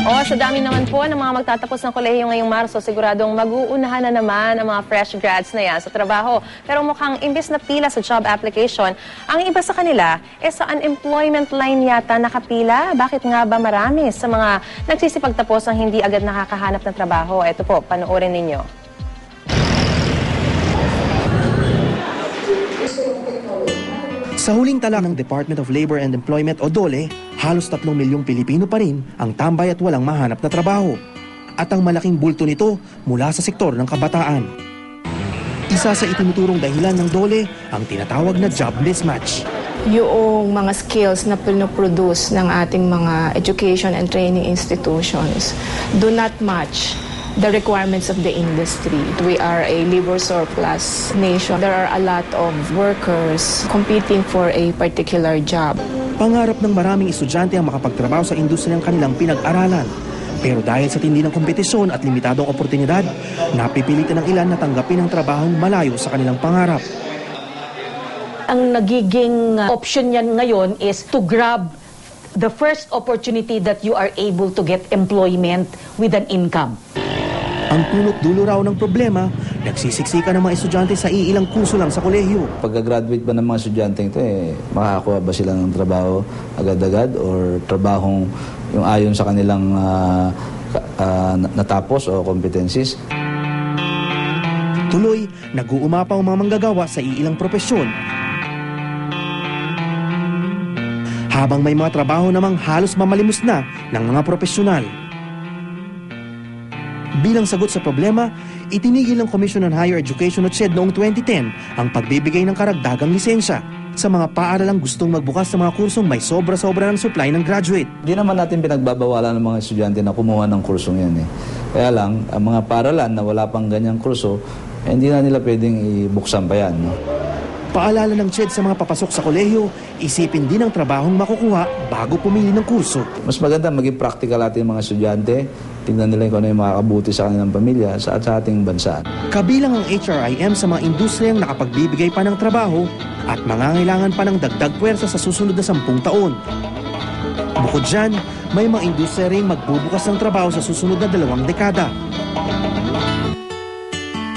O, sa dami naman po ng mga magtatapos ng kolehiyo ngayong Marso, siguradong mag-uunahan na naman ang mga fresh grads na yan sa trabaho. Pero mukhang imbis na pila sa job application, ang iba sa kanila, eh sa unemployment line yata nakapila. Bakit nga ba marami sa mga nagsisipagtapos ang hindi agad nakakahanap ng trabaho? Ito po, panoorin ninyo. Sa huling tala ng Department of Labor and Employment o DOLE, halos 3 milyong Pilipino pa rin ang tambay at walang mahanap na trabaho. At ang malaking bulto nito mula sa sektor ng kabataan. Isa sa itinuturong dahilan ng DOLE ang tinatawag na job mismatch. yung mga skills na pinoproduce ng ating mga education and training institutions do not match the requirements of the industry. We are a labor surplus nation. There are a lot of workers competing for a particular job. Pangarap ng maraming estudyante ang makapagtrabaho sa industriyang kanilang pinag-aralan. Pero dahil sa tindi ng kompetisyon at limitadong oportunidad, napipilitan ng ilan na tanggapin ang trabahong malayo sa kanilang pangarap. ang nagiging uh, option niyan ngayon is to grab the first opportunity that you are able to get employment with an income. Ang punot dulo raw ng problema, nagsisiksika ng mga estudyante sa iilang kurso lang sa kolehiyo. Pagka-graduate ba ng mga estudyante ito, eh, makakakuha ba sila ng trabaho agad-agad or trabahong yung ayon sa kanilang ka- ah, na- natapos o competencies? Tuloy, nag-uumapaw ang mga manggagawa sa iilang propesyon. Habang may mga trabaho namang halos mamalimos na ng mga profesional. Bilang sagot sa problema, itinigil ng Commission on Higher Education o CHED noong 2010 ang pagbibigay ng karagdagang lisensya sa mga paaralang gustong magbukas ng mga kursong may sobra-sobra ng supply ng graduate. Di naman natin pinagbabawalan ng mga estudyante na kumuha ng kursong yan eh. Kaya lang, ang mga paralan na wala pang ganyang kurso, eh, hindi na nila pwedeng ibuksan pa yan. No? Paalala ng CHED sa mga papasok sa kolehiyo, isipin din ang trabahong makukuha bago pumili ng kurso. Mas maganda maging practical natin mga estudyante, tingnan nila kung ano yung makakabuti sa kanilang pamilya sa, at sa ating bansa. Kabilang ang HRIM sa mga industriyang nakapagbibigay pa ng trabaho at mangangailangan pa ng dagdag puwersa sa susunod na sampung taon. Bukod dyan, may mga industriya rin magbubukas ng trabaho sa susunod na dalawang dekada.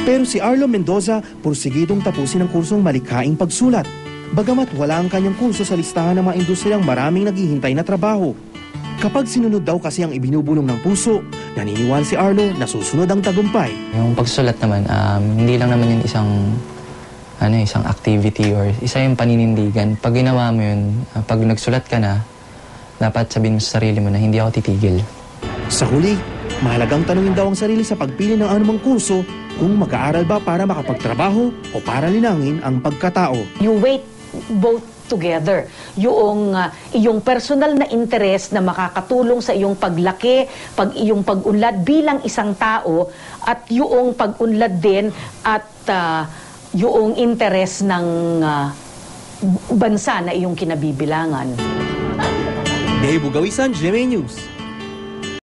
Pero si Arlo Mendoza pursigidong tapusin ang kursong malikhaing pagsulat. Bagamat wala ang kanyang kurso sa listahan ng mga industriyang maraming naghihintay na trabaho. Kapag sinunod daw kasi ang ibinubulong ng puso, naniniwala si Arlo na susunod ang tagumpay. Yung pagsulat naman, um, hindi lang naman yun isang ano, isang activity or isa yung paninindigan. Pag ginawa mo yun, uh, pag nagsulat ka na, dapat sabihin mo sa sarili mo na hindi ako titigil. Sa huli, mahalagang tanungin daw ang sarili sa pagpili ng anumang kurso kung mag-aaral ba para makapagtrabaho o para linangin ang pagkatao. You wait both together. Yung uh, iyong personal na interest na makakatulong sa iyong paglaki, pag iyong pag-unlad bilang isang tao at yung pag-unlad din at uh, yung interest ng uh, bansa na iyong kinabibilangan. Dave Bugawisan, GMA News.